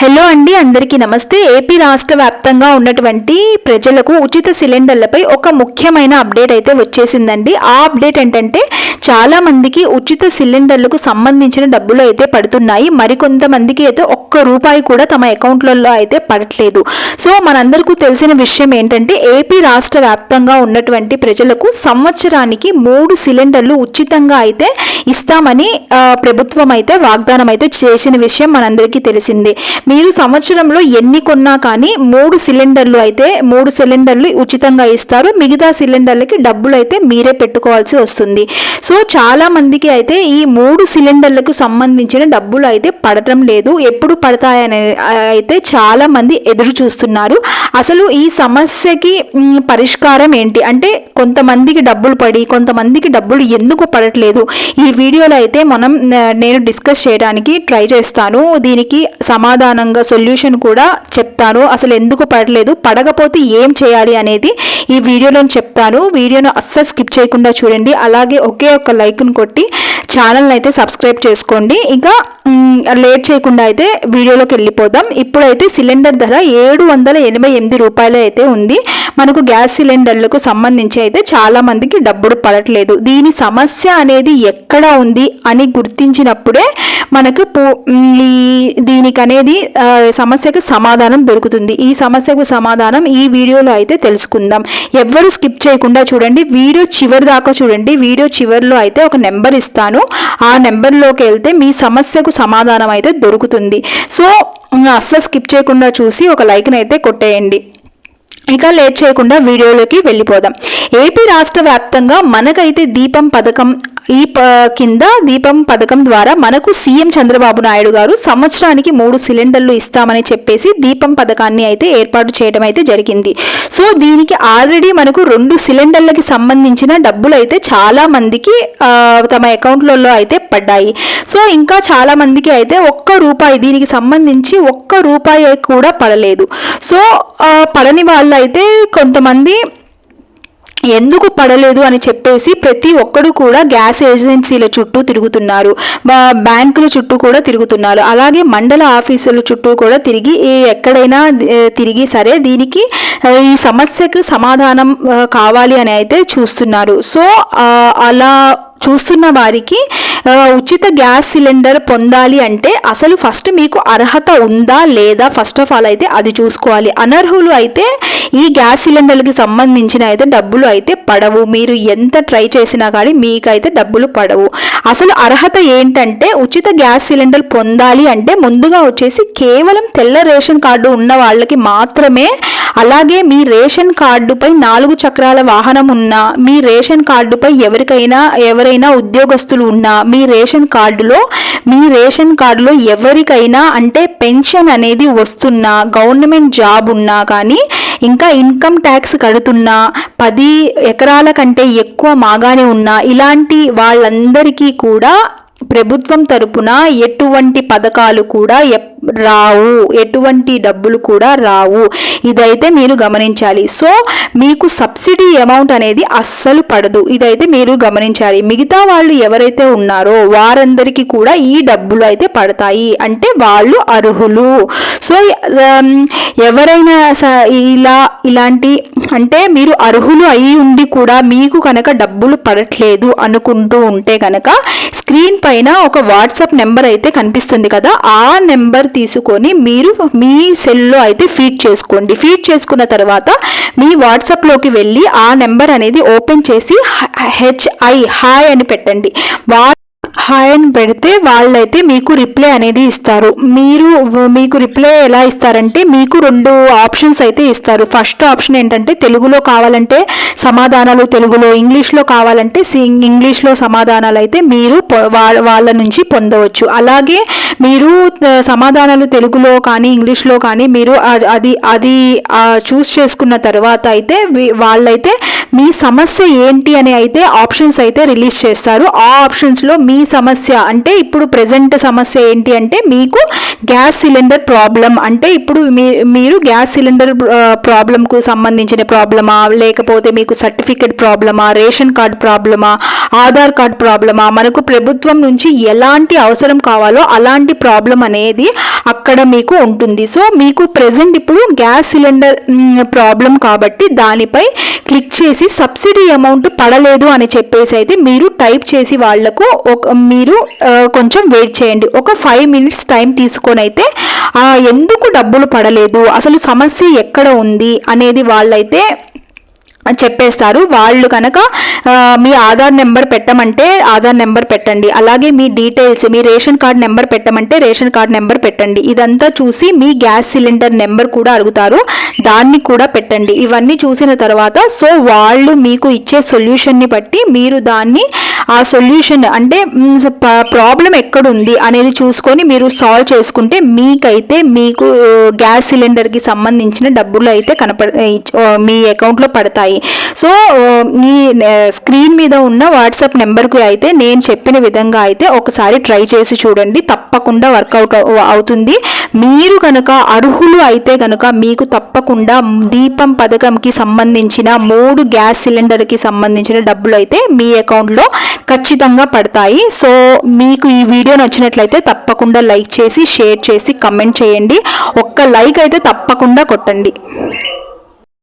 Hello అండి అందరికీ నమస్తే. ఏపీ రాష్ట్ర వ్యాప్తంగా ఉన్నటువంటి ప్రజలకు ఉచిత సిలిండర్లపై ఒక ముఖ్యమైన అప్డేట్ అయితే వచ్చేసిందండి. ఆ అప్డేట్ ఏంటంటే చాలామందికి ఉచిత సిలిండర్లకు సంబంధించిన డబ్బులు అయితే పడుతున్నాయి. మరికొంతమందికి అయితే ఒక్క రూపాయి కూడా తమ అకౌంట్లలో అయితే పడట్లేదు. సో మనందరికీ తెలిసిన విషయం ఏంటంటే ఏపీ రాష్ట్ర వ్యాప్తంగా ఉన్నటువంటి ప్రజలకు సంవత్సరానికి మూడు సిలిండర్లు ఉచితంగా అయితే ఇస్తామని ప్రభుత్వం అయితే వాగ్దానం అయితే చేసిన విషయం మనందరికీ తెలిసిందే. మీరు సంవత్సరంలో ఎన్ని కొన్నా కానీ మూడు సిలిండర్లు అయితే మూడు సిలిండర్లు ఉచితంగా ఇస్తారు. మిగతా సిలిండర్లకి డబ్బులు అయితే మీరే పెట్టుకోవాల్సి వస్తుంది. సో చాలా మందికి అయితే ఈ మూడు సిలిండర్లకు సంబంధించిన డబ్బులు అయితే పడటం లేదు. ఎప్పుడు పడతాయని అయితే చాలా మంది ఎదురు చూస్తున్నారు. అసలు ఈ సమస్యకి పరిష్కారం ఏంటి? అంటే కొంతమందికి డబ్బులు పడి కొంతమందికి డబ్బులు ఎందుకు పడట్లేదు? ఈ వీడియోలో అయితే మనం నేను డిస్కస్ చేయడానికి ట్రై చేస్తాను. దీనికి సమాధానం సమాధానంగా సొల్యూషన్ కూడా చెప్తాను. అసలు ఎందుకు పడలేదు? పడకపోతే ఏం చేయాలి అనేది ఈ వీడియోలో చెప్తాను. వీడియోను అస్సలు స్కిప్ చేయకుండా చూడండి. అలాగే ఒకే ఒక్క లైక్ను కొట్టి ఛానల్ని అయితే సబ్స్క్రైబ్ చేసుకోండి. ఇంకా లేట్ చేయకుండా అయితే వీడియోలోకి వెళ్ళిపోదాం. ఇప్పుడైతే సిలిండర్ ధర ఏడు వందల ఎనభై ఎనిమిది రూపాయలు అయితే ఉంది. మనకు గ్యాస్ సిలిండర్లకు సంబంధించి అయితే చాలామందికి డబ్బులు పడట్లేదు. దీని సమస్య అనేది ఎక్కడ ఉంది అని గుర్తించినప్పుడే మనకు పూ- ఈ దీనికి అనేది సమస్యకు సమాధానం దొరుకుతుంది. ఈ సమస్యకు సమాధానం ఈ వీడియోలో అయితే తెలుసుకుందాం. ఎవ్వరు స్కిప్ చేయకుండా చూడండి. వీడియో చివరి దాకా చూడండి. వీడియో చివరిలో అయితే ఒక నెంబర్ ఇస్తాను. ఆ నెంబర్లోకి వెళ్తే మీ సమస్యకు సమాధానం అయితే దొరుకుతుంది. సో అస్సలు స్కిప్ చేయకుండా చూసి ఒక లైక్ని అయితే కొట్టేయండి. ఇక లేట్ చేయకుండా వీడియోలోకి వెళ్ళిపోదాం. ఏపీ రాష్ట్ర వ్యాప్తంగా మనకైతే దీపం పథకం ఈ ప కింద దీపం పథకం ద్వారా మనకు సీఎం చంద్రబాబు నాయుడు గారు సంవత్సరానికి మూడు సిలిండర్లు ఇస్తామని చెప్పేసి దీపం పథకాన్ని అయితే ఏర్పాటు చేయడం అయితే జరిగింది. సో దీనికి ఆల్రెడీ మనకు రెండు సిలిండర్లకి సంబంధించిన డబ్బులు అయితే చాలా మందికి తమ అకౌంట్లలో అయితే పడ్డాయి. సో ఇంకా చాలా మందికి అయితే ఒక్క రూపాయి దీనికి సంబంధించి ఒక్క రూపాయి కూడా పడలేదు. సో పడని వాళ్ళు అయితే కొంతమంది ఎందుకు పడలేదు అని చెప్పేసి ప్రతి ఒక్కడు కూడా గ్యాస్ ఏజెన్సీల చుట్టూ తిరుగుతున్నారు. బ్యాంకుల చుట్టూ కూడా తిరుగుతున్నారు. అలాగే మండల ఆఫీసుల చుట్టూ కూడా తిరిగి ఎక్కడైనా తిరిగి సరే దీనికి ఈ సమస్యకు సమాధానం కావాలి అని అయితే చూస్తున్నారు. సో అలా చూస్తున్న వారికి ఉచిత గ్యాస్ సిలిండర్ పొందాలి అంటే అసలు ఫస్ట్ మీకు అర్హత ఉందా లేదా? ఫస్ట్ ఆఫ్ ఆల్ అయితే అది చూసుకోవాలి. అనర్హులు అయితే ఈ గ్యాస్ సిలిండర్కి సంబంధించిన అయితే డబ్బులు అయితే పడవు. మీరు ఎంత ట్రై చేసినా కానీ మీకైతే డబ్బులు పడవు. అసలు అర్హత ఏంటంటే ఉచిత గ్యాస్ సిలిండర్ పొందాలి అంటే ముందుగా వచ్చేసి కేవలం తెల్ల రేషన్ కార్డు ఉన్న వాళ్ళకి మాత్రమే అలాగే మీ రేషన్ కార్డుపై నాలుగు చక్రాల వాహనం ఉన్నా మీ రేషన్ కార్డుపై ఎవరికైనా ఎవరైనా ఉద్యోగస్తులు ఉన్నా మీ రేషన్ కార్డులో మీ రేషన్ కార్డులో ఎవరికైనా అంటే పెన్షన్ అనేది వస్తున్నా గవర్నమెంట్ జాబ్ ఉన్నా కానీ ఇంకా ఇన్కమ్ ట్యాక్స్ కడుతున్నా పది ఎకరాల కంటే ఎక్కువ మాగానే ఉన్నా ఇలాంటి వాళ్ళందరికీ కూడా ప్రభుత్వం తరపున ఎటువంటి పథకాలు కూడా ఎప్- రావు. ఎటువంటి డబ్బులు కూడా రావు. ఇదైతే మీరు గమనించాలి. సో మీకు సబ్సిడీ అమౌంట్ అనేది అస్సలు పడదు. ఇదైతే మీరు గమనించాలి. మిగతా వాళ్ళు ఎవరైతే ఉన్నారో వారందరికీ కూడా ఈ డబ్బులు అయితే పడతాయి. అంటే వాళ్ళు అర్హులు. సో ఎవరైనా ఇలా ఇలాంటి అంటే మీరు అర్హులు అయి ఉండి కూడా మీకు కనుక డబ్బులు పడట్లేదు అనుకుంటూ ఉంటే కనుక స్క్రీన్ పైన ఒక వాట్సాప్ నెంబర్ అయితే కనిపిస్తుంది కదా. ఆ నెంబర్ తీసుకొని మీరు మీ సెల్లో అయితే ఫీడ్ చేసుకోండి. ఫీడ్ చేసుకున్న తర్వాత మీ వాట్సాప్లోకి వెళ్ళి ఆ నెంబర్ అనేది ఓపెన్ చేసి హెచ్ఐ హాయ్ అని పెట్టండి. వా హాయ్ అని పెడితే వాళ్ళైతే మీకు రిప్లై అనేది ఇస్తారు. మీరు మీకు రిప్లై ఎలా ఇస్తారంటే మీకు రెండు ఆప్షన్స్ అయితే ఇస్తారు. ఫస్ట్ ఆప్షన్ ఏంటంటే తెలుగులో కావాలంటే సమాధానాలు తెలుగులో ఇంగ్లీష్లో కావాలంటే సి- ఇంగ్లీష్లో సమాధానాలు అయితే మీరు పొ- వాళ్ళ నుంచి పొందవచ్చు. అలాగే మీరు సమాధానాలు తెలుగులో కానీ ఇంగ్లీష్లో కానీ మీరు అది అది చూస్ చేసుకున్న తర్వాత అయితే వాళ్ళైతే మీ సమస్య ఏంటి అని అయితే ఆప్షన్స్ అయితే రిలీజ్ చేస్తారు. ఆ ఆప్షన్స్లో మీ సమస్య అంటే ఇప్పుడు ప్రజెంట్ సమస్య ఏంటి అంటే మీకు గ్యాస్ సిలిండర్ ప్రాబ్లం అంటే ఇప్పుడు మీ మీరు గ్యాస్ సిలిండర్ ప్రాబ్లంకు సంబంధించిన ప్రాబ్లమా లేకపోతే మీకు సర్టిఫికేట్ ప్రాబ్లమా రేషన్ కార్డ్ ప్రాబ్లమా ఆధార్ కార్డ్ ప్రాబ్లమా మనకు ప్రభుత్వం నుంచి ఎలాంటి అవసరం కావాలో అలాంటి ప్రాబ్లం అనేది అక్కడ మీకు ఉంటుంది. సో మీకు ప్రజెంట్ ఇప్పుడు గ్యాస్ సిలిండర్ ప్రాబ్లం కాబట్టి దానిపై క్లిక్ చేసి సబ్సిడీ అమౌంట్ పడలేదు అని చెప్పేసి అయితే మీరు టైప్ చేసి వాళ్ళకు ఒక మీరు కొంచెం వెయిట్ చేయండి. ఒక ఫైవ్ మినిట్స్ టైం తీసుకొని అయితే ఎందుకు డబ్బులు పడలేదు? అసలు సమస్య ఎక్కడ ఉంది? అనేది వాళ్ళైతే చెప్పేస్తారు. వాళ్ళు కనుక మీ ఆధార్ నెంబర్ పెట్టమంటే ఆధార్ నెంబర్ పెట్టండి. అలాగే మీ డీటెయిల్స్ మీ రేషన్ కార్డ్ నెంబర్ పెట్టమంటే రేషన్ కార్డ్ నెంబర్ పెట్టండి. ఇదంతా చూసి మీ గ్యాస్ సిలిండర్ నెంబర్ కూడా అడుగుతారు. దాన్ని కూడా పెట్టండి. ఇవన్నీ చూసిన తర్వాత సో వాళ్ళు మీకు ఇచ్చే సొల్యూషన్ని బట్టి మీరు దాన్ని ఆ సొల్యూషన్ అంటే ప్రాబ్లం ఎక్కడుంది అనేది చూసుకొని మీరు సాల్వ్ చేసుకుంటే మీకైతే మీకు గ్యాస్ సిలిండర్కి సంబంధించిన డబ్బులు అయితే కనపడ మీ అకౌంట్లో పడతాయి. సో మీ స్క్రీన్ మీద ఉన్న వాట్సాప్ నెంబర్కి అయితే నేను చెప్పిన విధంగా అయితే ఒకసారి ట్రై చేసి చూడండి. తప్పకుండా వర్కౌట్ అవుతుంది. మీరు కనుక అర్హులు అయితే కనుక మీకు తప్పకుండా దీపం పథకంకి సంబంధించిన మూడు గ్యాస్ సిలిండర్కి సంబంధించిన డబ్బులు అయితే మీ అకౌంట్లో ఖచ్చితంగా పడతాయి. సో మీకు ఈ వీడియో నచ్చినట్లయితే తప్పకుండా లైక్ చేసి షేర్ చేసి కమెంట్ చేయండి. ఒక్క లైక్ అయితే తప్పకుండా కొట్టండి.